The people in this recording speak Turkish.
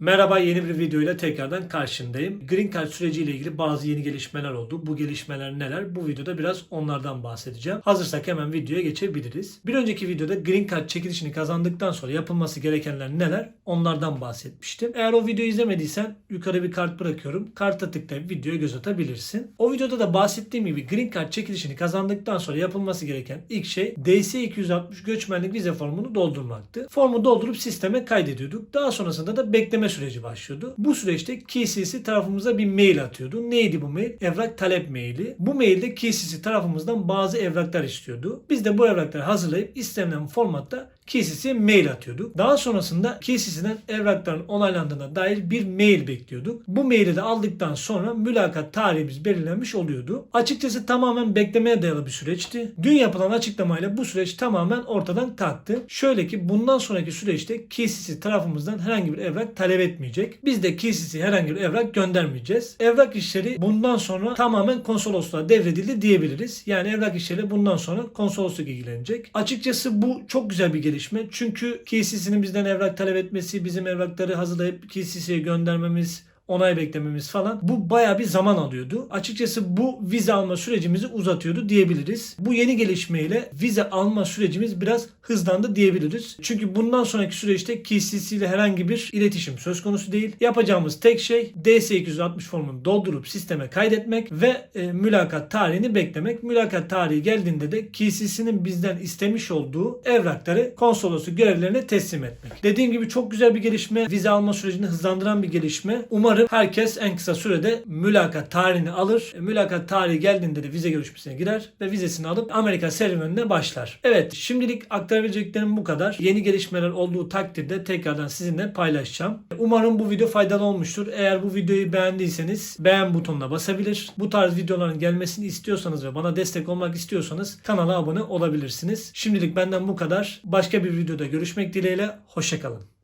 Merhaba yeni bir video ile tekrardan karşındayım. Green Card süreciyle ilgili bazı yeni gelişmeler oldu. Bu gelişmeler neler? Bu videoda biraz onlardan bahsedeceğim. Hazırsak hemen videoya geçebiliriz. Bir önceki videoda Green Card çekilişini kazandıktan sonra yapılması gerekenler neler? Onlardan bahsetmiştim. Eğer o videoyu izlemediysen yukarı bir kart bırakıyorum. Karta tıklayıp videoya göz atabilirsin. O videoda da bahsettiğim gibi Green Card çekilişini kazandıktan sonra yapılması gereken ilk şey DS-260 göçmenlik vize formunu doldurmaktı. Formu doldurup sisteme kaydediyorduk. Daha sonrasında da bekleme süreci başlıyordu. Bu süreçte KCC tarafımıza bir mail atıyordu. Neydi bu mail? Evrak talep maili. Bu mailde KCC tarafımızdan bazı evraklar istiyordu. Biz de bu evrakları hazırlayıp istenilen formatta KCC'ye mail atıyorduk. Daha sonrasında KCC'den evrakların onaylandığına dair bir mail bekliyorduk. Bu maili de aldıktan sonra mülakat tarihimiz belirlenmiş oluyordu. Açıkçası tamamen beklemeye dayalı bir süreçti. Dün yapılan açıklamayla bu süreç tamamen ortadan kalktı. Şöyle ki bundan sonraki süreçte KCC tarafımızdan herhangi bir evrak talep etmeyecek. Biz de KCC'ye herhangi bir evrak göndermeyeceğiz. Evrak işleri bundan sonra tamamen konsolosluğa devredildi diyebiliriz. Yani evrak işleri bundan sonra konsolosluk ilgilenecek. Açıkçası bu çok güzel bir gelişme. Çünkü KCC'nin bizden evrak talep etmesi, bizim evrakları hazırlayıp KCC'ye göndermemiz, onay beklememiz falan bu baya bir zaman alıyordu. Açıkçası bu vize alma sürecimizi uzatıyordu diyebiliriz. Bu yeni gelişmeyle vize alma sürecimiz biraz hızlandı diyebiliriz. Çünkü bundan sonraki süreçte KCC ile herhangi bir iletişim söz konusu değil. Yapacağımız tek şey DS260 formunu doldurup sisteme kaydetmek ve e, mülakat tarihini beklemek. Mülakat tarihi geldiğinde de KCC'nin bizden istemiş olduğu evrakları konsolosu görevlerine teslim etmek. Dediğim gibi çok güzel bir gelişme. Vize alma sürecini hızlandıran bir gelişme. Umarım herkes en kısa sürede mülakat tarihini alır. E, Mülakat tarihi geldiğinde de vize görüşmesine girer ve vizesini alıp Amerika serüvenine başlar. Evet şimdilik aktarabileceklerim bu kadar. Yeni gelişmeler olduğu takdirde tekrardan sizinle paylaşacağım. Umarım bu video faydalı olmuştur. Eğer bu videoyu beğendiyseniz beğen butonuna basabilir. Bu tarz videoların gelmesini istiyorsanız ve bana destek olmak istiyorsanız kanala abone olabilirsiniz. Şimdilik benden bu kadar. Başka bir videoda görüşmek dileğiyle. Hoşçakalın.